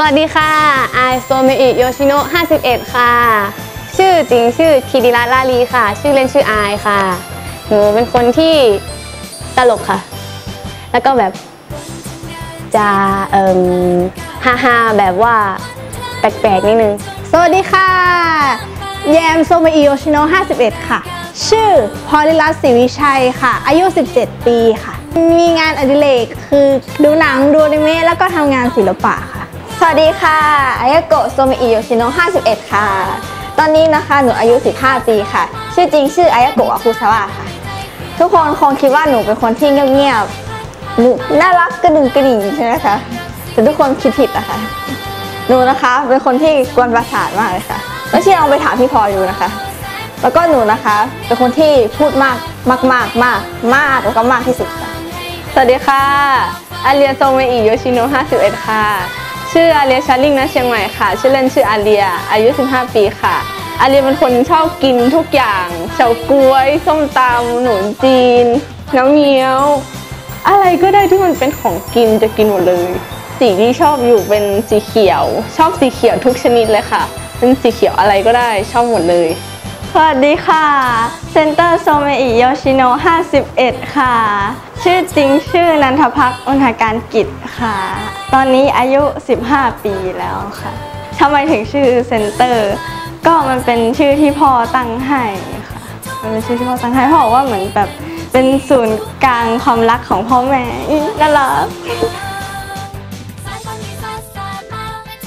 สวัสดีค่ะไอโซเมอิโยชิโนะ51 ค่ะ ชื่อจริงชื่อคิริระลาลีค่ะ ชื่อเล่นชื่อไอค่ะ หนูเป็นคนที่ตลกค่ะ แล้วก็แบบจะเอ่มฮ่าฮาแบบว่าแปลกๆนิดนึง สวัสดีค่ะ แยมโซเมอิโยชิโนะ51 ค่ะ ชื่อพอลิรัสศรีวิชัยค่ะ อายุ 17 ปีค่ะ มีงานอดิเรกคือดูหนังดูอนิเมะแล้วก็ทำงานศิลปะค่ะ สวัสดีค่ะอายาโกะโซมิอิโยชิโนะ51 ค่ะ ตอนนี้นะคะหนูอายุ 15 ปีค่ะ ชื่อจริงชื่ออายาโกะอาคุซาวะค่ะ ทุกคนคงคิดว่าหนูเป็นคนที่เงียบๆหนูน่ารักกระดึงกระดิ่งใช่ไหมคะ แต่ทุกคนคิดผิดนะคะ หนูนะคะเป็นคนที่กวนประสาทมากเลยค่ะไม่เชื่อลองไปถามพี่พลอยดูนะคะ แล้วก็หนูนะคะ เป็นคนที่พูดมากมากมากมากมากแล้วก็มากที่สุดค่ะ สวัสดีค่ะอาเลียโซเมอิโยชิโนะ51 ค่ะ ชื่ออาเลียชาลิงนะเชียงใหม่ค่ะ ชื่อเล่นชื่ออาเลีย อายุ 15 ปีค่ะ อาเลียเป็นคนชอบกินทุกอย่างเฉาก๊วย ส้มตำหนุนจีน น้ำเงี้ยว อะไรก็ได้ที่มันเป็นของกินจะกินหมดเลย สีที่ชอบอยู่เป็นสีเขียว ชอบสีเขียวทุกชนิดเลยค่ะ เป็นสีเขียวอะไรก็ได้ชอบหมดเลย สวัสดีค่ะเซนเตอร์โซเมอิโยชิโน 51 ค่ะ ชื่อจริงชื่อนันทพักอุณหการกิจค่ะ ตอนนี้อายุ 15 ปีแล้วค่ะทำไมถึงชื่อเซนเตอร์ ก็มันเป็นชื่อที่พ่อตั้งให้ค่ะ มันเป็นชื่อที่พ่อตั้งให้พ่อบอกว่าเหมือนแบบเป็นศูนย์กลางความรักของพ่อแม่น่ารัก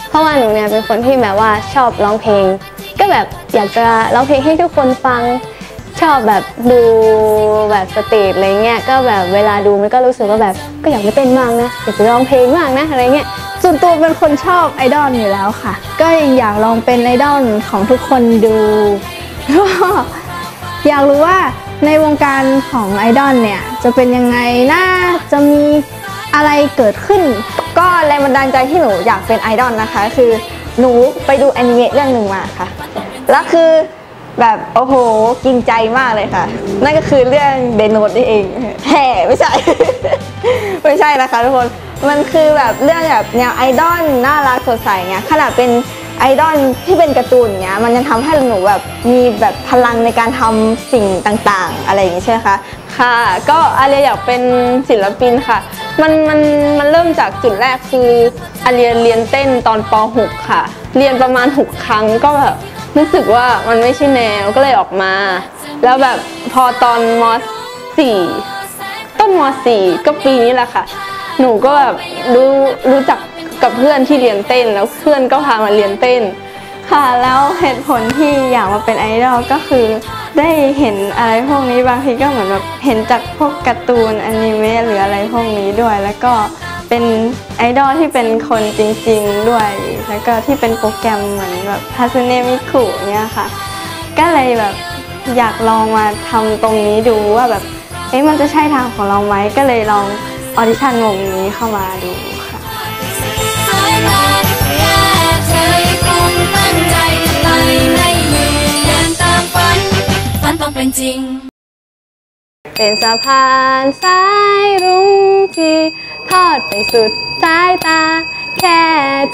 เพราะว่าหนูเนี่ยเป็นคนที่แบบว่าชอบร้องเพลง ก็แบบอยากจะร้องเพลงให้ทุกคนฟังชอบแบบดูแบบสเตจอะไรเงี้ยก็แบบเวลาดูมันก็รู้สึกว่าแบบก็อยากไปเต้นบ้างนะอยากไปร้องเพลงบ้างนะอะไรเงี้ยส่วนตัวเป็นคนชอบไอดอลอยู่แล้วค่ะ ก็ยังอยากลองเป็นไอดอลของทุกคนดูก็อยากรู้ว่าในวงการของไอดอลเนี่ยจะเป็นยังไงน่าจะมีอะไรเกิดขึ้น ก็แรงบันดาลใจที่หนูอยากเป็นไอดอลนะคะ คือหนูไปดูแอนิเมะเรื่องหนึ่งมาค่ะ แล้วคือแบบโอ้โหกินใจมากเลยค่ะ นั่นก็คือเรื่องเดนโนดนี่เองแห่ไม่ใช่ ไม่ใช่นะคะทุกคนมันคือแบบเรื่องแบบแนวไอดอลน่ารักสดใสเงี้ยขนาดเป็นไอดอลที่เป็นการ์ตูนเงี้ยมันยังทำให้หนูแบบมีแบบพลังในการทำสิ่งต่างๆ อะไรอย่างงี้ใช่ไหมคะค่ะ ก็อาเรียอยากเป็นศิลปินค่ะ มันมันมันเริ่มจากจุดแรกคืออาเรียเรียนเต้นตอนป .6 ค่ะ เรียนประมาณ 6 ครั้งก็แบบ รู้สึกว่ามันไม่ใช่แนวก็เลยออกมา แล้วแบบพอตอนม .4 ต้นม .4 ก็ปีนี้แหละค่ะ หนูก็แบบรู้รู้จักกับเพื่อนที่เรียนเต้น แล้วเพื่อนก็พามาเรียนเต้น ค่ะ แล้วเหตุผลที่อยากมาเป็นไอดอลก็คือได้เห็นอะไรพวกนี้บางทีก็เหมือนแบบเห็นจากพวกการ์ตูนอนิเมะหรืออะไรพวกนี้ด้วยแล้วก็ เป็นไอดอลที่เป็นคนจริงๆด้วย แล้วก็ที่เป็นโปรแกรมเหมือนแบบฮาซุเนะมิคุเนี่ยค่ะ ก็เลยแบบอยากลองมาทำตรงนี้ดูว่าแบบเอ๊ะมันจะใช่ทางของเราไหมก็เลยลองออดิชั่นวงนี้เข้ามาดูค่ะเป็นจริง เป็นสะพานสายรุ้งที่ ทอดไปสุดสายตา แค่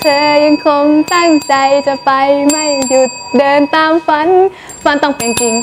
เธอยังคงตั้งใจจะไปไม่หยุดเดินตามฝัน ฝันต้องเป็นจริง